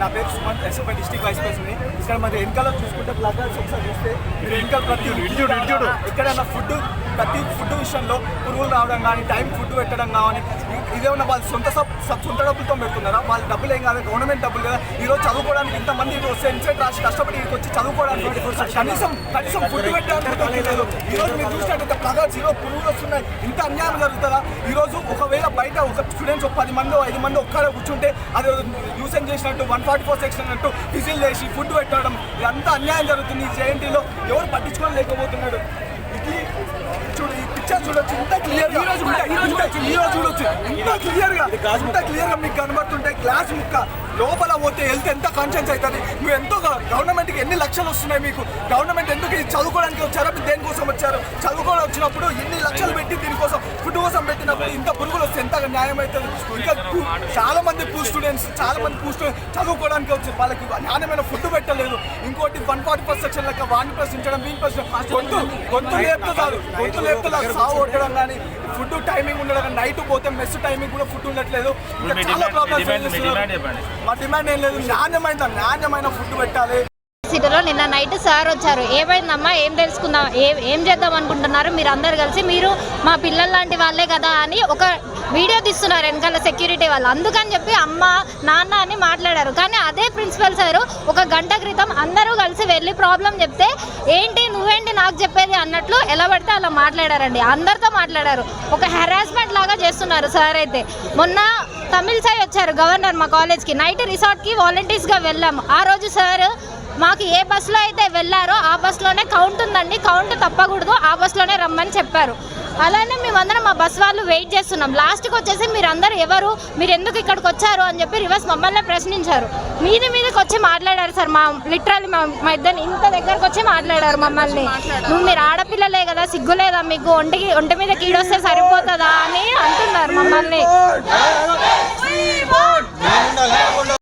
నా పేరు Sumanth SFI district vice president ఇక్కడ మరి వెనకాల చూసుకుంటే ప్లగార్డ్స్ ఒకసారి చూస్తే మీరు వెనకాల ప్రతి. ఎక్కడైనా ఫుడ్ ప్రతి ఫుడ్ విషయంలో పురుగులు రావడం కానీ టైం ఫుడ్ పెట్టడం కానీ ఇదేమన్నా వాళ్ళు సొంత సొంత డబ్బులతో పెడుతున్నారా? వాళ్ళ డబ్బులు ఏం కాదు గవర్నమెంట్ డబ్బులు కదా. ఈ రోజు చదువుకోవడానికి ఇంతమంది వస్తే ఇన్సెంట్ రాసి కష్టపడి ఇక్కడికి వచ్చి చదువుకోవడానికి కనీసం కనీసం ఫుడ్ పెట్టడానికి కూడా లేదు ఈ రోజు మీరు చూసినట్టయితే ప్లగార్డ్స్ ఈరోజు పురుగులు వస్తున్నాయి. ఇంత అన్యాయం జరుగుతుందా? ఈ రోజు ఒకవేళ బయట ఒక స్టూడెంట్స్ ఒక పది మంది ఐదు మంది ఒక్కడే కూర్చుంటే అది న్యూసెన్ చేసినట్టు వన్ ఫార్టీ ఫోర్ సెక్షన్ అన్నట్టు విజిల్ చేసి ఫుడ్ పెట్టడం ఇదంతా అన్యాయం జరుగుతుంది ఈ జయంతిలో ఎవరు పట్టించుకొని లేకపోతున్నాడు చూడొచ్చు ఇంత క్లియర్గా ఇంత క్లియర్గా మీకు కనబడుతుంటే గ్లాస్ ముక్క లోపల పోతే వెళ్తే ఎంత కాన్షియన్స్ అవుతుంది? నువ్వు ఎంతో గవర్నమెంట్కి ఎన్ని లక్షలు వస్తున్నాయి మీకు? గవర్నమెంట్ ఎందుకు చదువుకోవడానికి వచ్చారో? మీరు దేనికోసం వచ్చారు? చదువుకోవడం వచ్చినప్పుడు ఎన్ని లక్షలు పెట్టి దీనికోసం ఫుడ్ కోసం పెట్టినప్పుడు ఇంత పురుగులు వస్తే ఎంత న్యాయం అవుతుంది? ఇంకా చాలా మంది స్టూడెంట్స్ చాలా మంది స్టూడెంట్స్ చదువుకోవడానికి వచ్చి వాళ్ళకి నాణ్యమైన ఫుడ్ పెట్టలేదు. ఇంకోటి వన్ ఫార్టీ ఫస్ట్ సెక్షన్ లెక్క వాడిని ప్రశ్నించడం వీని ప్రశ్న గొంతు గొంతు లేపుతో కాదు గొంతు లేపుతో కాదు సాగు కొట్టడం కానీ ఫుడ్ టైమింగ్ ఉండడం కానీ నైట్ పోతే మెస్ టైమింగ్ కూడా ఫుడ్ ఉండట్లేదు. ఇంకా చాలా ప్రాబ్లమ్స్. మా డిమాండ్ ఏం లేదు. నాణ్యమైన నాణ్యమైన ఫుడ్ పెట్టాలి. సిటీలో నిన్న నైట్ సార్ వచ్చారు. ఏమైందమ్మా? ఏం తెలుసుకుందాం? ఏ ఏం చేద్దాం అనుకుంటున్నారు? మీరు అందరు కలిసి మీరు మా పిల్లల లాంటి వాళ్ళే కదా అని ఒక వీడియో తీస్తున్నారు వెనకాల సెక్యూరిటీ వాళ్ళు. అందుకని చెప్పి అమ్మ నాన్న అని మాట్లాడారు. కానీ అదే ప్రిన్సిపల్ సార్ ఒక గంట క్రితం అందరూ కలిసి వెళ్ళి ప్రాబ్లం చెప్తే ఏంటి నువ్వేంటి నాకు చెప్పేది? అన్నట్లు ఎలా పడితే అలా మాట్లాడారండి. అందరితో మాట్లాడారు. ఒక హెరాస్మెంట్ లాగా చేస్తున్నారు సార్ అయితే. మొన్న తమిళ్ సాయి వచ్చారు గవర్నర్ మా కాలేజ్కి నైట్ రిసార్ట్కి వాలంటీర్స్గా వెళ్ళాము ఆ రోజు సార్ మాకు ఏ బస్సులో అయితే వెళ్ళారో ఆ బస్సులోనే కౌంట్ ఉందండి. కౌంట్ తప్పకూడదు. ఆ బస్సులోనే రమ్మని చెప్పారు. అలానే మేమందరం మా బస్ వాళ్ళు వెయిట్ చేస్తున్నాం. లాస్ట్కి వచ్చేసి మీరందరూ ఎవరు మీరు ఎందుకు ఇక్కడికి వచ్చారు అని చెప్పి రివర్స్ మమ్మల్ని ప్రశ్నించారు. మీది మీదకి వచ్చి మాట్లాడారు సార్. మా లిటరల్లీ మా మా ఇద్దరిని ఇంత దగ్గరకు వచ్చి మాట్లాడారు మమ్మల్ని. నువ్వు మీరు ఆడపిల్లలే కదా సిగ్గులేదా మీకు? ఒంటికి ఒంటి మీద కీడొస్తే సరిపోతుందా అని అంటున్నారు మమ్మల్ని. Oh